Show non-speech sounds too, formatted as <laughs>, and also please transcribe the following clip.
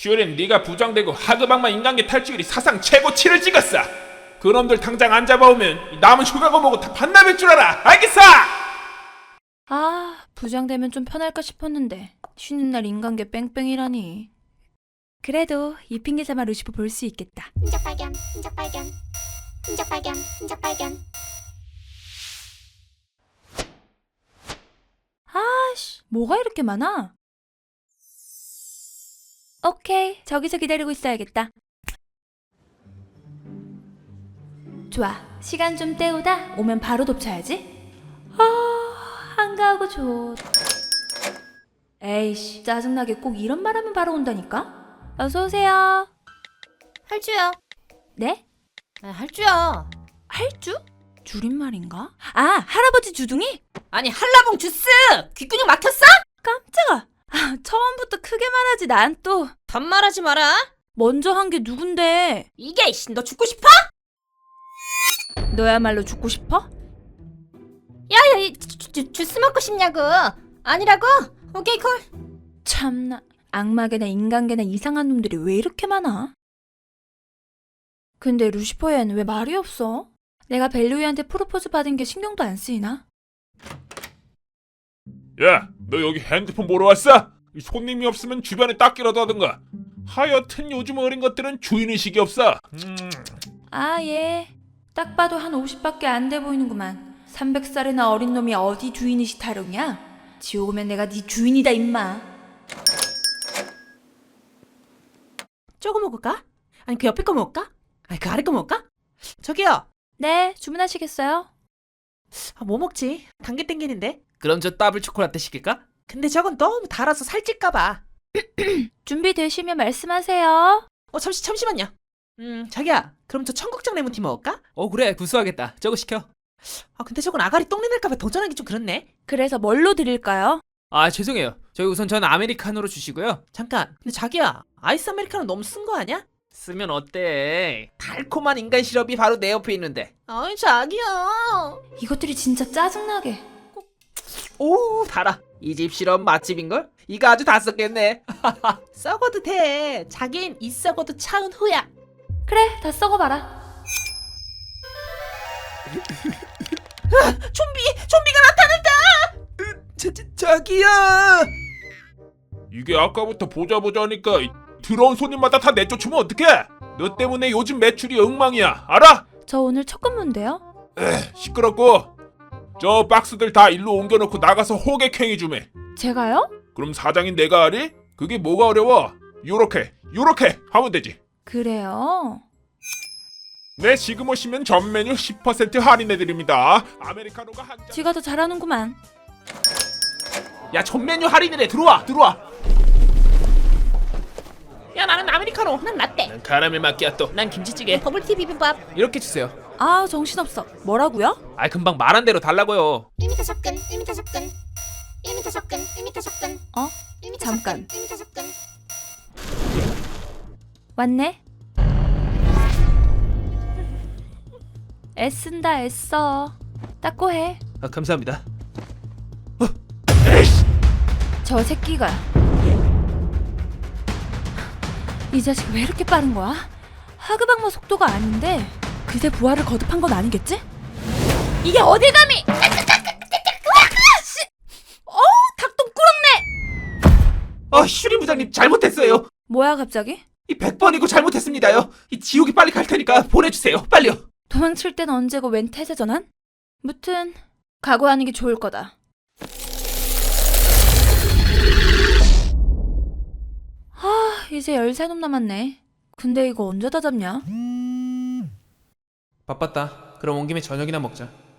슈린 네가 부장되고 하드방만 인간계 탈취율이 사상 최고치를 찍었어. 그놈들 당장 안 잡아오면 이 남은 휴가고 뭐고 다 반납일 줄 알아. 알겠어? 아, 부장되면 좀 편할까 싶었는데 쉬는 날 인간계 뺑뺑이라니. 그래도 이 핑계 삼아 루시프 볼수 있겠다. 흔적 발견, 흔적 발견, 흔적 발견, 흔적 발견. 아씨, 뭐가 이렇게 많아? 오케이, 저기서 기다리고 있어야겠다. 좋아, 시간 좀 때우다 오면 바로 돕쳐야지. 아, 한가하고 좋. 에이씨, 짜증나게 꼭 이런 말 하면 바로 온다니까? 어서 오세요. 할주요. 네? 아, 할주야. 할주? 줄임말인가? 아, 할아버지 주둥이? 아니 한라봉 주스. 귓근육 막혔어? 깜짝아. 아, <laughs> 처음부터 크게 말하지, 난 또. 반말하지 마라. 먼저 한 게 누군데? 이게 이씨 너 죽고 싶어? 너야말로 죽고 싶어? 야야 이 주, 주, 주스 먹고 싶냐고. 아니라고? 오케이 콜. 참나 악마계나 인간계나 이상한 놈들이 왜 이렇게 많아? 근데 루시퍼엔 왜 말이 없어? 내가 벨루이한테 프로포즈 받은 게 신경도 안 쓰이나? 야, 너 여기 핸드폰 보러 왔어? 이 손님이 없으면 주변에 닦기라도 하든가. 하여튼 요즘 어린 것들은 주인의식이 없어. 음, 아 예. 딱 봐도 한 50밖에 안 돼 보이는구만. 300살이나 어린 놈이 어디 주인이시 타령이야? 지옥 오면 내가 네 주인이다 임마. 저거 먹을까? 아니 그 옆에 거 먹을까? 아니 그 아래 거 먹을까? 저기요. 네, 주문하시겠어요? 아, 뭐 먹지? 단게 땡기는데. 그럼 저 더블 초콜릿 시킬까? 근데 저건 너무 달아서 살찔까 봐. <clears throat> 준비되시면 말씀하세요. 어 잠시 잠시만요. 음 자기야. 그럼 저 청국장 레몬티 먹을까? 어 그래 구수하겠다 저거 시켜 아 근데 저건 아가리 똥내 날까 봐 도전하기 좀 그렇네. 그래서 뭘로 드릴까요? 아 죄송해요 저희 우선 전 아메리카노로 주시고요 잠깐. 근데 자기야. 아이스 아메리카노 너무 쓴 거 아니야? 쓰면 어때 달콤한 인간 시럽이 바로 내 옆에 있는데 아이 자기야. 이것들이 진짜 짜증나게. 오 달아 이집 시럽 맛집인걸? 이거 아주 다 썼겠네 <laughs> 썩어도 돼. 자긴 이 썩어도 차은 후야. 그래, 다 썩어봐라. <laughs> 좀비 좀비가 나타났다. 자, 자, 자기야 이게 아까부터 보자 보자 하니까 이 들어온 손님마다 다 내쫓으면 어떡해? 너 때문에 요즘 매출이 엉망이야. 알아? 저 오늘 첫 근무인데요. 에, 시끄럽고. 저 박스들 다 일로 옮겨놓고 나가서 호객행위 좀 해. 제가요? 그럼 사장인 내가 하리? 그게 뭐가 어려워? 요렇게, 요렇게 하면 되지. 그래요. 네, 지금 오시면 전 메뉴 10% 할인해드립니다. 아메리카노가 한 잔. 지가 더 잘하는구만. 야 전 메뉴 할인이래 들어와 들어와 야 나는 아메리카노. 난 라떼. 난 카라멜 마끼아또 난 김치찌개. 버블티 비빔밥. 이렇게 주세요 아, 정신없어. 뭐라고요? 아 금방 말한 대로 달라고요 1m 접근, 1m 접근. 1m 접근, 1m 접근. 어? 1m 잠깐. 접근, 1m 접근. 왔네. 애쓴다, 애써. 닦고 해. 아 감사합니다 저 새끼가. 이 자식 왜 이렇게 빠른 거야? 하그박마 속도가 아닌데 그새 부하를 거듭한 건 아니겠지? 이게 어딜 감히! 어우 닭똥 꾸렁내! 아 슈리 부장님 잘못했어요 뭐야 갑자기? 이 100번이고 잘못했습니다요 이 지옥이 빨리 갈 테니까 보내주세요 빨리요 도망칠 땐 언제고 웬 태세 전환? 무튼 각오하는 게 좋을 거다. 이제 13놈 남았네. 근데 이거 언제 다 잡냐? 바빴다 그럼 온 김에 저녁이나 먹자 어?